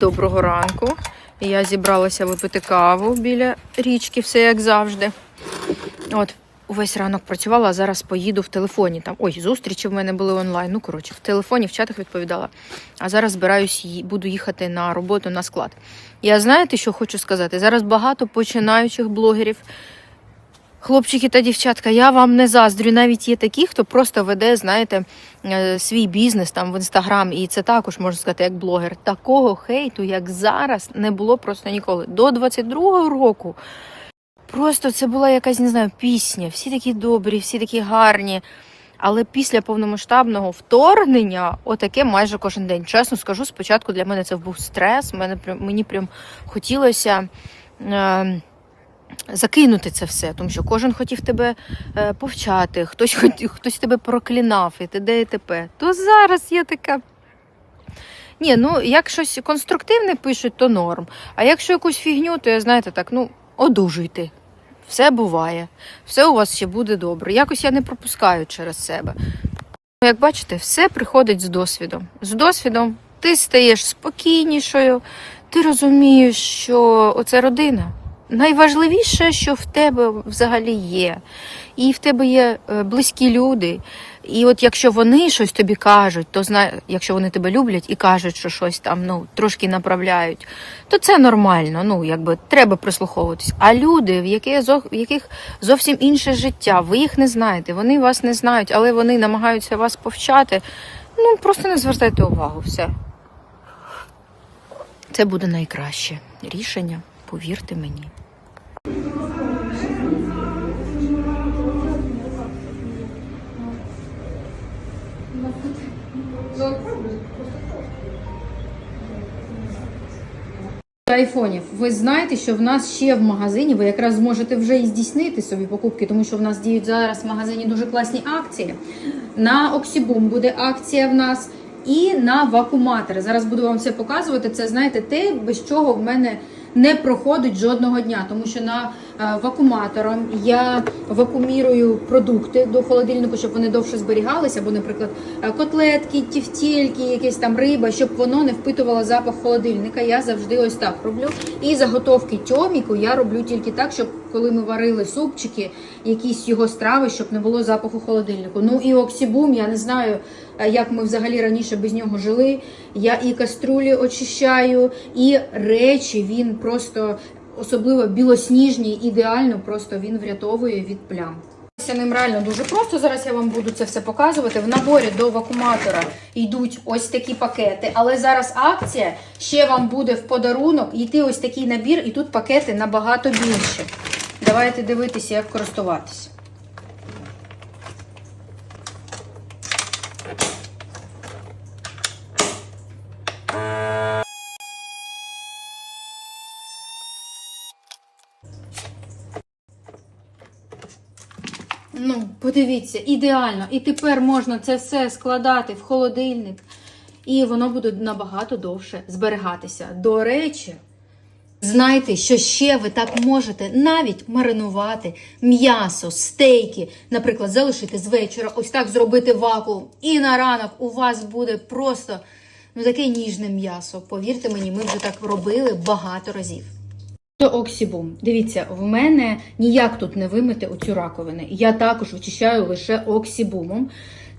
Доброго ранку. Я зібралася випити каву біля річки, все як завжди. От, увесь ранок працювала, а зараз поїду в телефоні. Там ой, зустрічі в мене були онлайн. Ну, коротше, в телефоні, в чатах відповідала. А зараз збираюсь буду їхати на роботу на склад. Я знаєте, що хочу сказати? Зараз багато починаючих блогерів. Хлопчики та дівчатка, я вам не заздрю. Навіть є такі, хто просто веде, знаєте, е, свій бізнес там в інстаграм, і це також можна сказати як блогер. Такого хейту, як зараз, не було просто ніколи. До 22-го року просто це була якась не знаю пісня. Всі такі добрі, всі такі гарні. Але після повномасштабного вторгнення, отаке майже кожен день. Чесно скажу, спочатку для мене це був стрес. Мене прям мені прям хотілося. Е, закинути це все, тому що кожен хотів тебе е, повчати, хтось хотів, хтось тебе проклінав і т.д. і т.п. То зараз я така. Ні, ну як щось конструктивне пишуть, то норм. А якщо якусь фігню, то я знаєте так, ну, одужуйте. Все буває, все у вас ще буде добре. Якось я не пропускаю через себе. Ну, Як бачите, все приходить з досвідом. З досвідом ти стаєш спокійнішою, ти розумієш, що оце родина. Найважливіше, що в тебе взагалі є. І в тебе є е, близькі люди. І от якщо вони щось тобі кажуть, то зна... якщо вони тебе люблять і кажуть, що щось там ну, трошки направляють, то це нормально. Ну, якби треба прислуховуватись. А люди, в яких, зовсім інше життя, ви їх не знаєте, вони вас не знають, але вони намагаються вас повчати. Ну, просто не звертайте увагу, все. Це буде найкраще рішення, повірте мені. Айфонів, ви знаєте, що в нас ще в магазині ви якраз зможете вже і здійснити собі покупки, тому що в нас діють зараз в магазині дуже класні акції. На Оксібум буде акція в нас і на вакууматори. Зараз буду вам все показувати. Це знаєте, те, без чого в мене не проходить жодного дня, тому що на вакууматором я вакуумірую продукти до холодильнику, щоб вони довше зберігалися, або, наприклад, е, котлетки, тівтєльки, якась там риба, щоб воно не впитувало запах холодильника. Я завжди ось так роблю. І заготовки тьоміку я роблю тільки так, щоб коли ми варили супчики, якісь його страви, щоб не було запаху холодильнику. Ну і оксібум, я не знаю, е, як ми взагалі раніше без нього жили. Я і каструлі очищаю, і речі він просто особливо білосніжні, ідеально просто він врятовує від плям. Це ним реально дуже просто. Зараз я вам буду це все показувати. В наборі до вакууматора йдуть ось такі пакети, але зараз акція ще вам буде в подарунок йти ось такий набір, і тут пакети набагато більше. Давайте дивитися, як користуватися. Ну, подивіться, ідеально. І тепер можна це все складати в холодильник, і воно буде набагато довше зберігатися. До речі, знайте, що ще ви так можете навіть маринувати м'ясо, стейки, наприклад, залишити з вечора, ось так зробити вакуум. І на ранок у вас буде просто ну, таке ніжне м'ясо. Повірте мені, ми вже так робили багато разів. Оксібум. Дивіться, в мене ніяк тут не вимити оцю раковину. Я також очищаю лише оксібумом.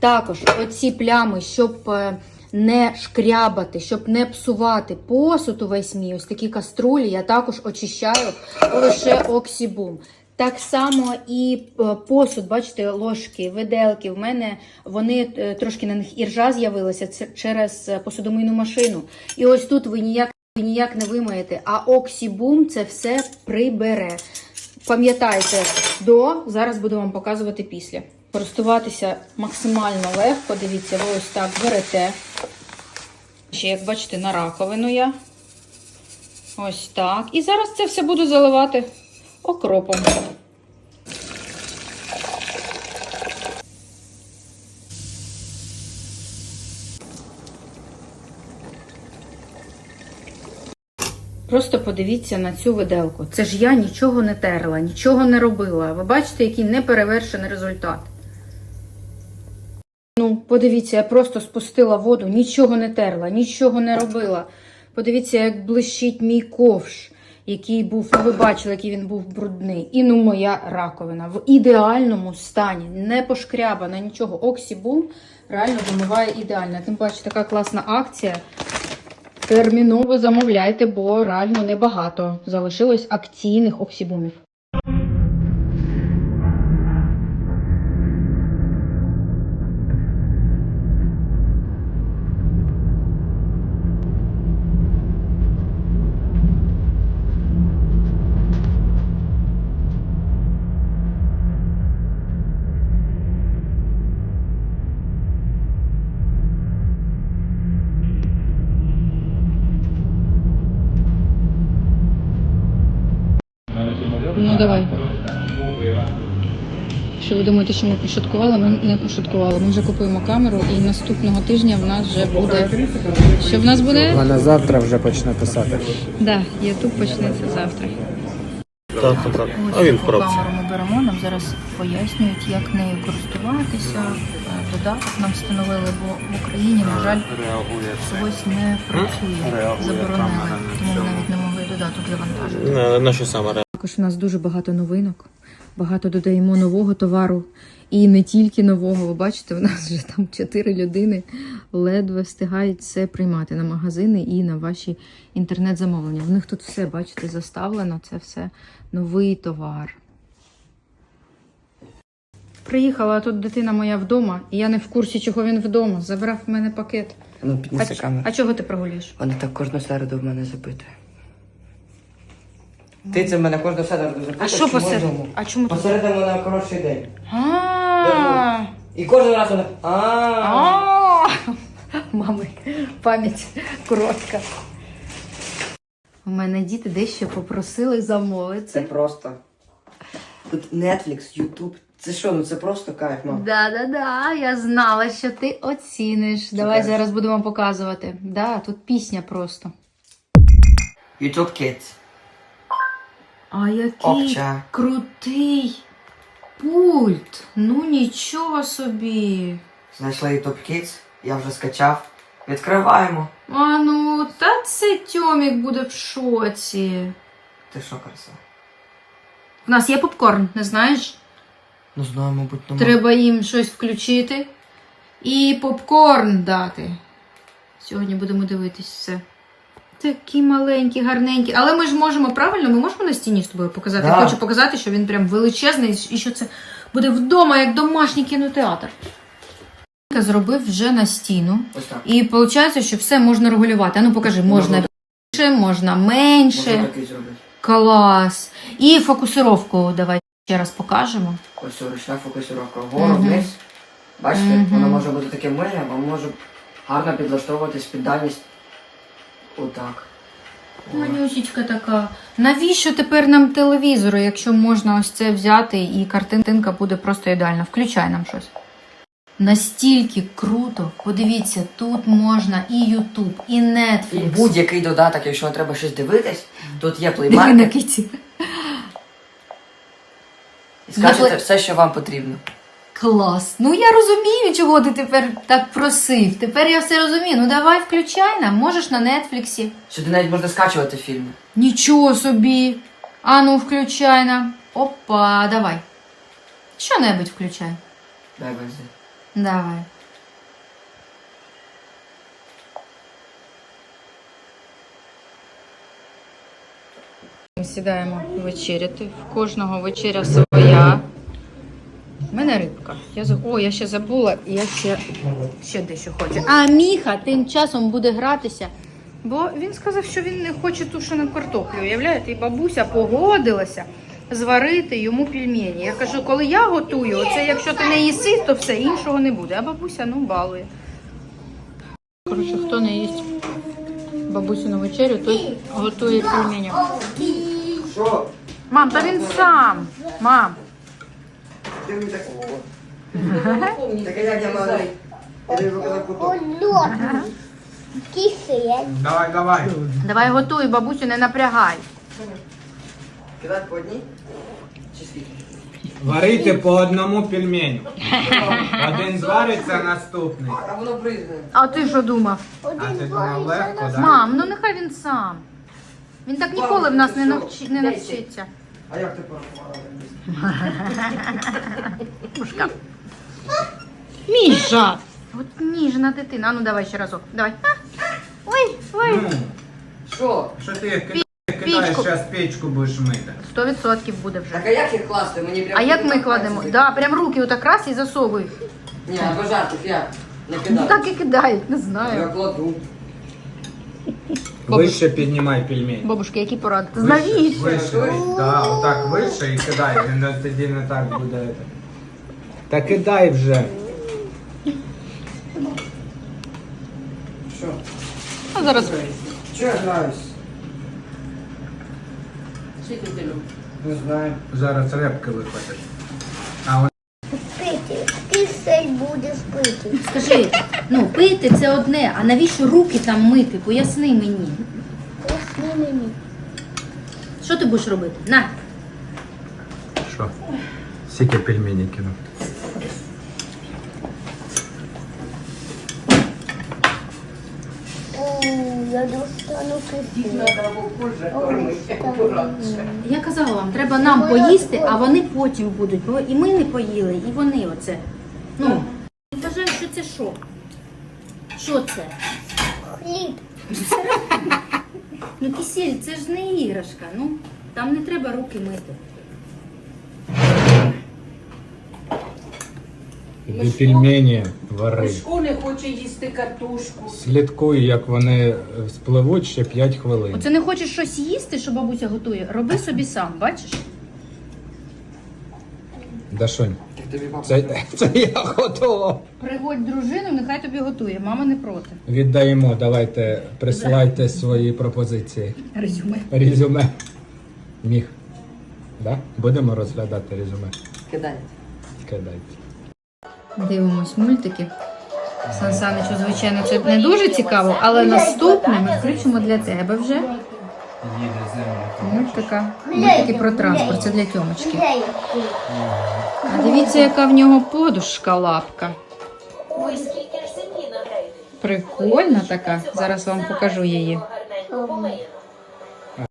Також оці плями, щоб е, не шкрябати, щоб не псувати посуд увесь мій, ось такі каструлі, я також очищаю лише оксібум. Так само і е, посуд, бачите, ложки, виделки. В мене вони е, трошки на них іржа з'явилася через посудомийну машину. І ось тут ви ніяк ніяк не вимаєте, а оксібум це все прибере. Пам'ятайте до, зараз буду вам показувати після. Користуватися максимально легко. Дивіться, ви ось так берете. Ще, як бачите, на раковину я. Ось так. І зараз це все буду заливати окропом. Просто подивіться на цю виделку. Це ж я нічого не терла, нічого не робила. Ви бачите, який неперевершений результат. Ну, подивіться, я просто спустила воду, нічого не терла, нічого не робила. Подивіться, як блищить мій ковш, який був, ну ви бачили, який він був брудний. І ну моя раковина в ідеальному стані, не пошкрябана, нічого. Оксібум реально вимиває ідеально. Тим паче така класна акція. Терміново замовляйте, бо реально небагато залишилось акційних оксібумів. Давай. Що ви думаєте, що ми пошуткували? Ми не пошуткували. Ми вже купуємо камеру і наступного тижня в нас вже буде. Що в нас буде? Вона завтра вже почне писати. Да, Ютуб почнеться завтра. Так, так, так. А він в коробці. камеру ми беремо, нам зараз пояснюють, як нею користуватися. Е, Додаток нам встановили, бо в Україні, на жаль, чогось не працює. Заборонили, тому ми навіть не могли додаток завантажити. На, на що саме реагує? Також у нас дуже багато новинок. Багато додаємо нового товару. І не тільки нового. Ви бачите, у нас вже там чотири людини ледве встигають все приймати на магазини і на ваші інтернет-замовлення. В них тут все, бачите, заставлено. Це все новий товар. Приїхала, а тут дитина моя вдома, і я не в курсі, чого він вдома. Забрав в мене пакет. Ну, А, піднеси ч- камеру. а чого ти прогулюєш? Вона так кожну середу в мене запитує. Ти це в мене кожну середу запитуєш. А що посеред? А чому ти? Посередині вона коротший день. А. І кожен раз вона. А. Мами, пам'ять коротка. У мене діти дещо попросили Це просто. Тут Netflix, YouTube. Це що, ну це просто кайф, мам. Да-да-да, я знала, що ти оціниш. Давай так. зараз будемо показувати. Да, тут пісня просто. YouTube Kids. А який Обча. крутий пульт. Ну нічого собі. Знайшла YouTube Kids, я вже скачав. Відкриваємо. А ну, та це Тьомік буде в шоці. Ти що, краса? У нас є попкорн, не знаєш? Ну знаю, мабуть, нема. Треба їм щось включити і попкорн дати. Сьогодні будемо дивитись все. Такі маленькі, гарненькі. Але ми ж можемо правильно, ми можемо на стіні з тобою показати. Я хочу показати, що він прям величезний і що це буде вдома, як домашній кінотеатр. Зробив вже на стіну. Ось так. І виходить, що все можна регулювати. А ну покажи, можна Можна. більше, можна Можна менше. такий зробити. Клас. І фокусировку давай ще раз покажемо. Ось ручна фокусировка. Вгору, Мгм. вниз. Бачите, Мгм. воно може бути таким милим, а може гарно підлаштовуватись під дальність. Отак. Манюсічка така. Навіщо тепер нам телевізор, якщо можна ось це взяти і картинка буде просто ідеальна? Включай нам щось. Настільки круто. Подивіться, тут можна і YouTube, і І Netflix. будь-який додаток, якщо вам треба щось дивитись, тут є Диви на плеймаркет киті. і скачете все, що вам потрібно. Клас. Ну я розумію, чого ти тепер так просив. Тепер я все розумію. Ну давай включай нам. Можеш на Нетфліксі. Сюди навіть можна скачувати фільми. Нічого собі. А ну, включай нам. Опа, давай. Що-небудь включай. Дай везде. Давай. Ми сідаємо вечеряти. В кожного вечеря своя. Я за... О, я ще забула, я ще, ще дещо хочу. А Міха тим часом буде гратися. Бо він сказав, що він не хоче тушену картоплю. Уявляєте, і бабуся погодилася зварити йому пельмені. Я кажу, коли я готую, оце якщо ти не їси, то все іншого не буде. А бабуся ну балує. Коротше, хто не їсть бабусину вечерю, той готує пельмені. Що? Мам, та він сам. Мам. Ти мені так. Як я куток. Давай, давай. Давай готуй, бабусю, не напрягай. Кидати по одній? Чи скільки? Варити по одному пельменю. Один звариться, наступний. А воно бризне. А ти що думав? А ти думав легко, так? Мам, ну нехай він сам. Він так ніколи в нас не, навчи, не навчиться. А як ти порахувала? Пушка. Міша! От ніжна дитина. А ну давай ще разок. Давай. А! Ой, ой. Ну, Що? що ти їх кидаєш, кидаєш, пічку. зараз печку будеш мити. Сто відсотків буде вже. Так а як їх класти? Мені прям А як ми кладемо? Да, прям руки отак раз і засовуй. Ні, а бажати як? Не Ну кидати. так і кидають, не Я знаю. кладу. Вище піднімай пельмень. Бабушки, які поради? Вище? Вище. Так, отак вище і кидай, він тоді не так буде. Та кидай вже. Що? А зараз Чого я граюсь? Скільки ти любиш? Не знаю. Зараз репки вихватиш. А он Пити, ти все будеш пити. скажи, ну пити це одне, а навіщо руки там мити? Поясни мені. Поясни мені. Що ти будеш робити? На. що? Скільки пельменей кинув? О, я казала вам, треба нам поїсти, а вони потім будуть. Бо і ми не поїли, і вони оце. Ну, вважаю, що це що? Що це? Хліб. Ну, кисель, це ж не іграшка. Ну, там не треба руки мити. Іди пельмені вари. Мишко не хоче їсти картошку. Слідкуй, як вони е, спливуть ще 5 хвилин. Оце не хочеш щось їсти, що бабуся готує? Роби собі сам, бачиш? Дашунь, Так тобі папа. це, це я готував. Пригодь дружину, нехай тобі готує. Мама не проти. Віддаємо, давайте, присилайте свої пропозиції. Резюме. Резюме. Міг. Да? Будемо розглядати резюме. Кидай. Кидайте. Дивимось мультики. Сан Саничу, звичайно, це не дуже цікаво, але наступне ми включимо для тебе вже. Мультика. Мультики про транспорт, це для Тьомочки. А дивіться, яка в нього подушка лапка. Прикольна така. Зараз вам покажу її.